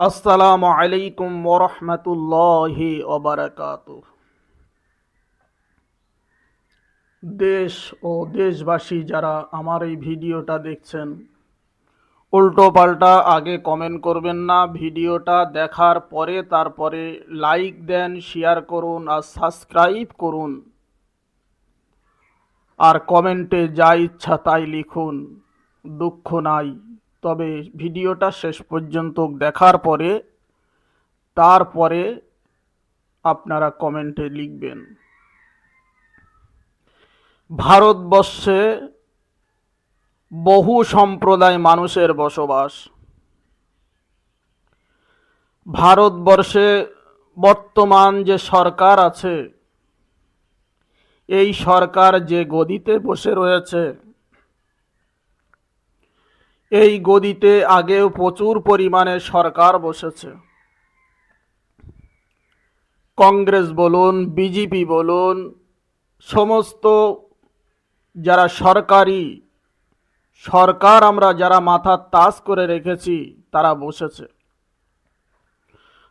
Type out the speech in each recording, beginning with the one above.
আসসালামু আলাইকুম ওরহমতুল্লাহি ওবারাকাত দেশ ও দেশবাসী যারা আমার এই ভিডিওটা দেখছেন উল্টো পাল্টা আগে কমেন্ট করবেন না। ভিডিওটা দেখার পরে তারপরে লাইক দেন শেয়ার করুন আর সাবস্ক্রাইব করুন। আর কমেন্টে যা ইচ্ছা তাই লিখুন। দুঃখ নাই। তবে ভিডিওটা শেষ পর্যন্ত দেখার পরে, তারপরে আপনারা কমেন্টে লিখবেন। ভারতবর্ষে বহু সম্প্রদায় মানুষের বসবাস। ভারতবর্ষে বর্তমান যে সরকার আছে, এই সরকার যে গদিতে বসে রয়েছে এই গদিতে আগেও প্রচুর পরিমাণে সরকার বসেছে। কংগ্রেস বলুন, বিজেপি বলুন, সমস্ত যারা সরকারি, সরকার আমরা যারা মাথা তাস করে রেখেছি, তারা বসেছে।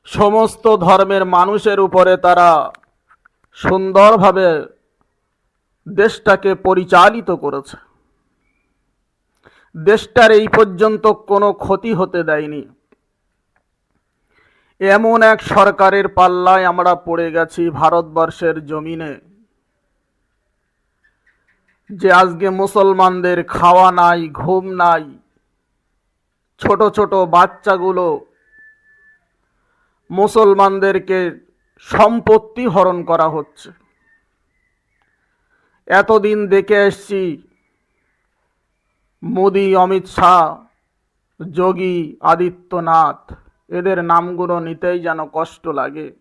সমস্ত ধর্মের মানুষের উপরে তারা সুন্দরভাবে দেশটাকে পরিচালিত করেছে। দেশটার এই পর্যন্ত কোনো ক্ষতি হতে দেয়নি। এমন এক সরকারের পাল্লায় আমরা পড়ে গেছি ভারতবর্ষের জমিনে। যে আজকে মুসলমানদের খাওয়া নাই, ঘুম নাই, ছোট ছোট বাচ্চাগুলো মুসলমানদেরকে সম্পত্তি হরণ করা হচ্ছে। এতদিন দেখে এসছি মোদি, অমিত শাহ, যোগী আদিত্যনাথ, এদের নামগুলো নিতেই যেন কষ্ট লাগে।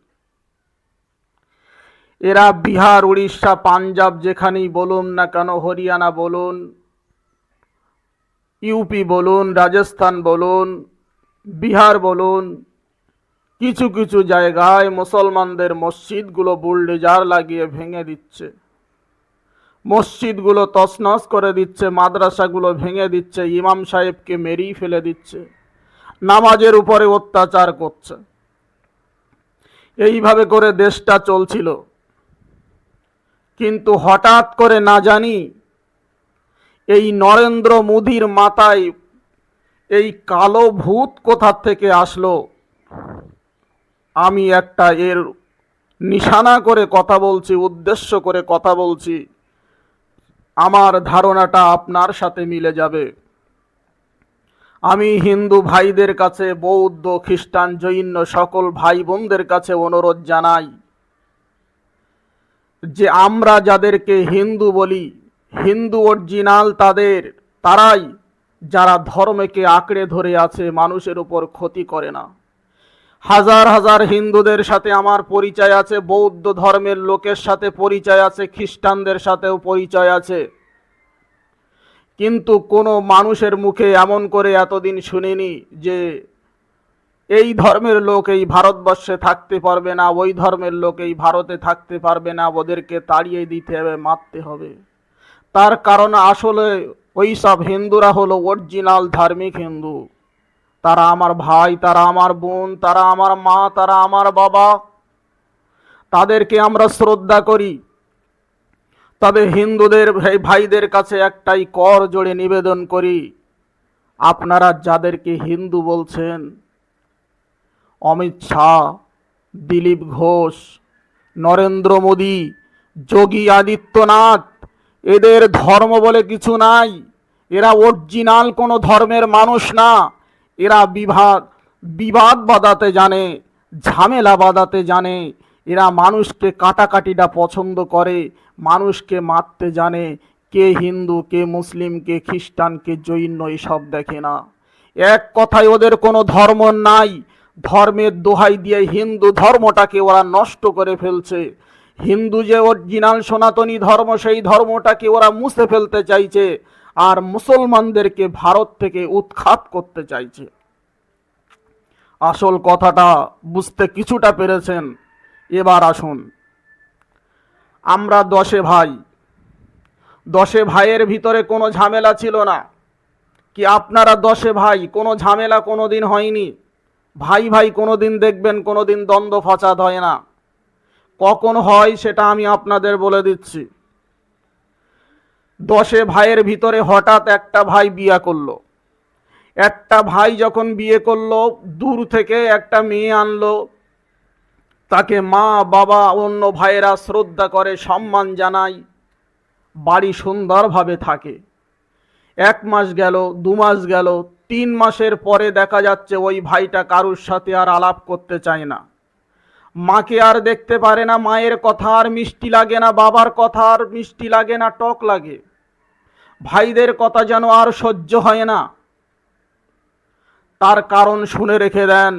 এরা বিহার, উড়িষ্যা, পাঞ্জাব যেখানেই বলুন না কেন, হরিয়ানা বলুন, ইউপি বলুন, রাজস্থান বলুন, বিহার বলুন, কিছু কিছু জায়গায় মুসলমানদের মসজিদগুলো বুলডেজার লাগিয়ে ভেঙে দিচ্ছে। মসজিদগুলো তছনছ করে দিচ্ছে, মাদ্রাসাগুলো ভেঙে দিচ্ছে, ইমাম সাহেবকে মেরেই ফেলে দিচ্ছে, নামাজের উপরে অত্যাচার করছে। এইভাবে করে দেশটা চলছিল। কিন্তু হঠাৎ করে না জানি এই নরেন্দ্র মোদির মাথায় এই কালো ভূত কোথা থেকে আসলো, আমি একটা এর নিশানা করে কথা বলছি, উদ্দেশ্য করে কথা বলছি। আমার ধারণাটা আপনার সাথে মিলে যাবে। আমি হিন্দু ভাইদের কাছে, বৌদ্ধ, খ্রিস্টান, জৈন সকল ভাই বোনদের কাছে অনুরোধ জানাই যে আমরা যাদেরকে হিন্দু বলি, হিন্দু অরিজিনাল তাদের, তারাই যারা ধর্মকে আঁকড়ে ধরে আছে, মানুষের উপর ক্ষতি করে না। হাজার হাজার হিন্দুদের সাথে আমার পরিচয় আছে, বৌদ্ধ ধর্মের লোকের সাথে পরিচয় আছে, খ্রিস্টানদের সাথেও পরিচয় আছে। কিন্তু কোনো মানুষের মুখে এমন করে এতদিন শুনিনি যে এই ধর্মের লোক এই ভারতবর্ষে থাকতে পারবে না, ওই ধর্মের লোক এই ভারতে থাকতে পারবে না, ওদেরকে তাড়িয়ে দিতে হবে, মারতে হবে। তার কারণ আসলে ওই সব হিন্দুরা হলো অরিজিনাল ধার্মিক হিন্দু। তারা আমার ভাই, তারা আমার বোন, তারা আমার মা, তারা আমার বাবা। তাদেরকে আমরা শ্রদ্ধা করি। তবে হিন্দুদের ভাই, ভাইদের কাছে একটাই কর জোড়ে নিবেদন করি। আপনারা যাদেরকে হিন্দু বলছেন, অমিত শাহ, দিলীপ ঘোষ, নরেন্দ্র মোদী, যোগী আদিত্যনাথ, এদের ধর্ম বলে কিছু নাই। এরা অরিজিনাল কোনো ধর্মের মানুষ না। এরা বিভাগ বিবাদ বাঁধাতে জানে, ঝামেলা বাঁধাতে জানে, এরা মানুষকে কাটাকাটিটা পছন্দ করে, মানুষকে মারতে জানে, কে হিন্দু, কে মুসলিম, কে খ্রিস্টান, কে জৈন এসব দেখে না। এক কথায় ওদের কোনো ধর্ম নাই। ধর্মের দোহাই দিয়ে হিন্দু ধর্মটাকে ওরা নষ্ট করে ফেলছে। হিন্দু যে অরিজিনাল সনাতনী ধর্ম, সেই ধর্মটাকে ওরা মুছে ফেলতে চাইছে। আর মুসলমানদেরকে ভারত থেকে উৎখাত করতে চাইছে। আসল কথাটা বুঝতে কিছুটা পেরেছেন। এবার আসুন। আমরা দশে ভাই। দশে ভাইয়ের ভিতরে কোনো ঝামেলা ছিল না। কি আপনারা দশে ভাই? কোনো ঝামেলা কোনো দিন হয়নি? ভাই ভাই কোনো দিন দেখবেন কোনো দিন দ্বন্দ্ব ফাসাদ হয় না। কখন হয় সেটা আমি আপনাদের বলে দিচ্ছি। দশে ভাইয়ের ভিতরে হঠাৎ একটা ভাই বিয়া করল। একটা ভাই যখন বিয়ে করল, দূর থেকে একটা মেয়ে আনলো। তাকে মা, বাবা, অন্য ভাইয়েরা শ্রদ্ধা করে, সম্মান জানায়। বাড়ি সুন্দরভাবে থাকে। এক মাস গেল, দু মাস গেল, তিন মাসের পরে দেখা যাচ্ছে ওই ভাইটা কারুর সাথে আর আলাপ করতে চায় না। মাকে আর দেখতে পারে না, মায়ের কথা আর মিষ্টি লাগে না, বাবার কথা আর মিষ্টি লাগে না, টক লাগে। ভাইদের কথা যেন আর সহ্য হয় না। তার কারণ শুনে রেখে দেন,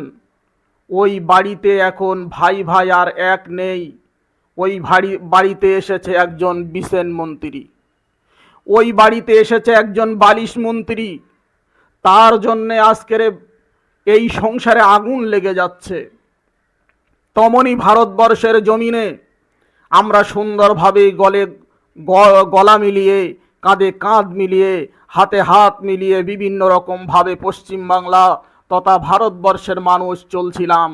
ওই বাড়িতে এখন ভাই ভাই আর এক নেই, ওই ভাড়ি বাড়িতে এসেছে একজন বিসেন মন্ত্রী। ওই বাড়িতে এসেছে একজন বালিশ মন্ত্রী। তার জন্যে আজকের এই সংসারে আগুন লেগে যাচ্ছে। তমনি ভারতবর্ষের জমিনে আমরা সুন্দরভাবে গলে গলা মিলিয়ে কাঁধে কাঁধ মিলিয়ে, হাতে হাত মিলিয়ে বিভিন্ন রকমভাবে পশ্চিমবাংলা তথা ভারতবর্ষের মানুষ চলছিলাম।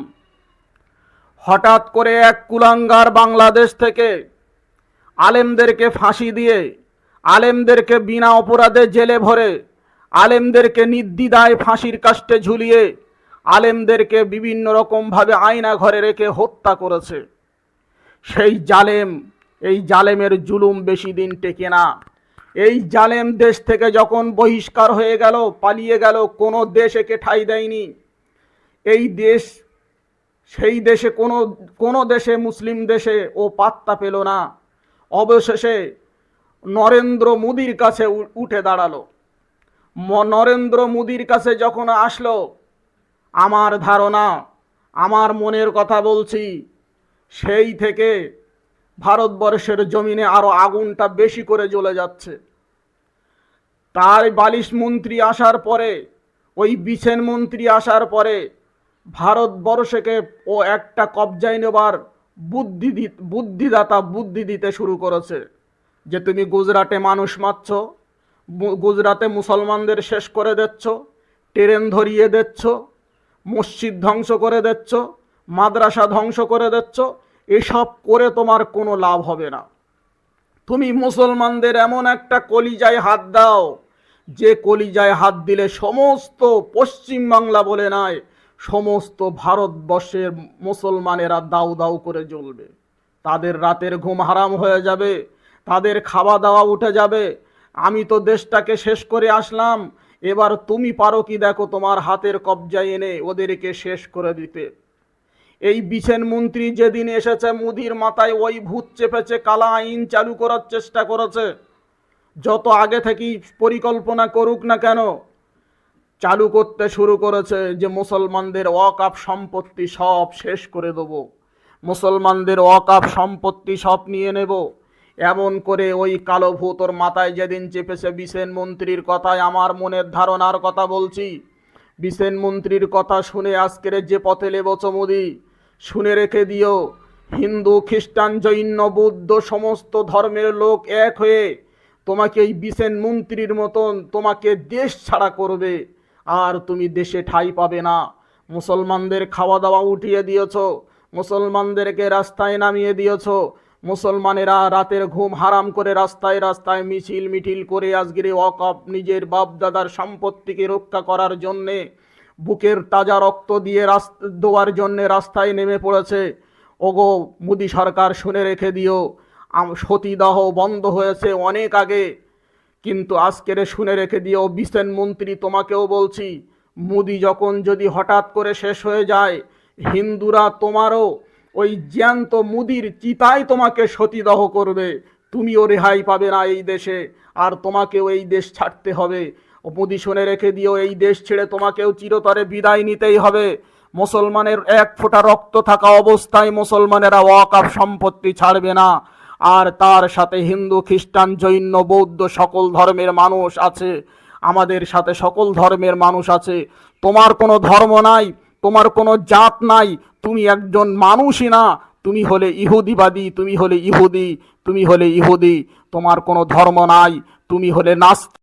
হঠাৎ করে এক কুলাঙ্গার বাংলাদেশ থেকে আলেমদেরকে ফাঁসি দিয়ে, আলেমদেরকে বিনা অপরাধে জেলে ভরে, আলেমদেরকে নির্দ্বিধায় ফাঁসির কাষ্টে ঝুলিয়ে, আলেমদেরকে বিভিন্ন রকমভাবে আয়না ঘরে রেখে হত্যা করেছে। সেই জালেম, এই জালেমের জুলুম বেশি দিন টেকে না। এই জালেম দেশ থেকে যখন বহিষ্কার হয়ে গেল, পালিয়ে গেল, কোনো দেশ একে ঠাঁই দেয়নি। এই দেশ, সেই দেশে কোনো কোনো দেশে, মুসলিম দেশে ও পাত্তা পেল না। অবশেষে নরেন্দ্র মোদির কাছে উঠে দাঁড়াল। নরেন্দ্র মোদির কাছে যখন আসলো, আমার ধারণা, আমার মনের কথা বলছি, সেই থেকে ভারতবর্ষের জমিনে আরও আগুনটা বেশি করে জ্বলে যাচ্ছে। তার বালিশ মন্ত্রী আসার পরে, ওই বিছেন মন্ত্রী আসার পরে ভারতবর্ষকে ও একটা কবজায় নেবার বুদ্ধি বুদ্ধিদাতা বুদ্ধি দিতে শুরু করেছে যে তুমি গুজরাটে মানুষ মারছ গুজরাটে মুসলমানদের শেষ করে দিচ্ছ, ট্রেন ধরিয়ে দিচ্ছ, মসজিদ ধ্বংস করে দিচ্ছ, মাদ্রাসা ধ্বংস করে দিচ্ছ এসব করে তোমার কোনো লাভ হবে না। তুমি মুসলমানদের এমন একটা কলিজায় হাত দাও, যে কলিজায় হাত দিলে সমস্ত পশ্চিম বাংলা বলে নয় সমস্ত ভারতবর্ষের মুসলমানেরা দাউ দাউ করে জ্বলবে। তাদের রাতের ঘুম হারাম হয়ে যাবে, তাদের খাওয়া দাওয়া উঠে যাবে। আমি তো দেশটাকে শেষ করে আসলাম, এবার তুমি পারো কি দেখো তোমার হাতের কবজায় এনে ওদেরকে শেষ করে দিতে। এই বিছেন মন্ত্রী যেদিন এসেছে মুদির মাথায় ওই ভূত চেপেছে, কালা আইন চালু করার চেষ্টা করেছে। যত আগে থেকেই পরিকল্পনা করুক না কেন, চালু করতে শুরু করেছে যে মুসলমানদের অকাপ সম্পত্তি সব শেষ করে দেবো। মুসলমানদের অকাপ সম্পত্তি সব নিয়ে নেব। এমন করে ওই কালো ভূত ওর মাথায় যেদিন চেপেছে বিসেন মন্ত্রীর কথায় আমার মনের ধারণার কথা বলছি। বিসেন মন্ত্রীর কথা শুনে আজকের যে পথে লেবছ মোদি শুনে রেখে দিও, হিন্দু, খ্রিস্টান, জৈন, বৌদ্ধ, সমস্ত ধর্মের লোক এক হয়ে তোমাকে এই বিসেন মন্ত্রীর মতন তোমাকে দেশ ছাড়া করবে। আর তুমি দেশে ঠাঁই পাবে না। মুসলমানদের খাওয়া দাওয়া উঠিয়ে দিয়েছ, মুসলমানদেরকে রাস্তায় নামিয়ে দিয়েছ। মুসলমানেরা রাতের ঘুম হারাম করে রাস্তায় রাস্তায় মিছিল মিটিল করে আজকের এই ওয়াকফ নিজের বাপ দাদার সম্পত্তিকে রক্ষা করার জন্যে বুকের তাজা রক্ত দিয়ে দেওয়ার জন্যে রাস্তায় নেমে পড়েছে। ওগো, মোদি সরকার শুনে রেখে দিও সতীদাহ বন্ধ হয়েছে অনেক আগে। কিন্তু আজকের শুনে রেখে দিও বিসেন মন্ত্রী তোমাকেও বলছি, মোদি যখন যদি হঠাৎ করে শেষ হয়ে যায়, হিন্দুরা তোমারও ওই জ্যান্ত মুদির চিতায় তোমাকে সতীদাহ করবে। তুমিও রেহাই পাবে না এই দেশে, আর তোমাকেও এই দেশ ছাড়তে হবে। ও মোদি শুনে রেখে দিও, এই দেশ ছেড়ে তোমাকেও চিরতরে বিদায় নিতেই হবে। মুসলমানের এক ফোঁটা রক্ত থাকা অবস্থায় মুসলমানেরা ওয়াকাফ সম্পত্তি ছাড়বে না। আর তার সাথে হিন্দু, খ্রিস্টান, জৈন, বৌদ্ধ সকল ধর্মের মানুষ আছে। আমাদের সাথে সকল ধর্মের মানুষ আছে। তোমার কোনো ধর্ম নাই, তোমার কোনো জাত নাই, তুমি একজন মানুষই না। তুমি হলে ইহুদিবাদী, তুমি হলে ইহুদি, তুমি হলে ইহুদি, তোমার কোনো ধর্ম নাই, তুমি হলে নাস্তিক।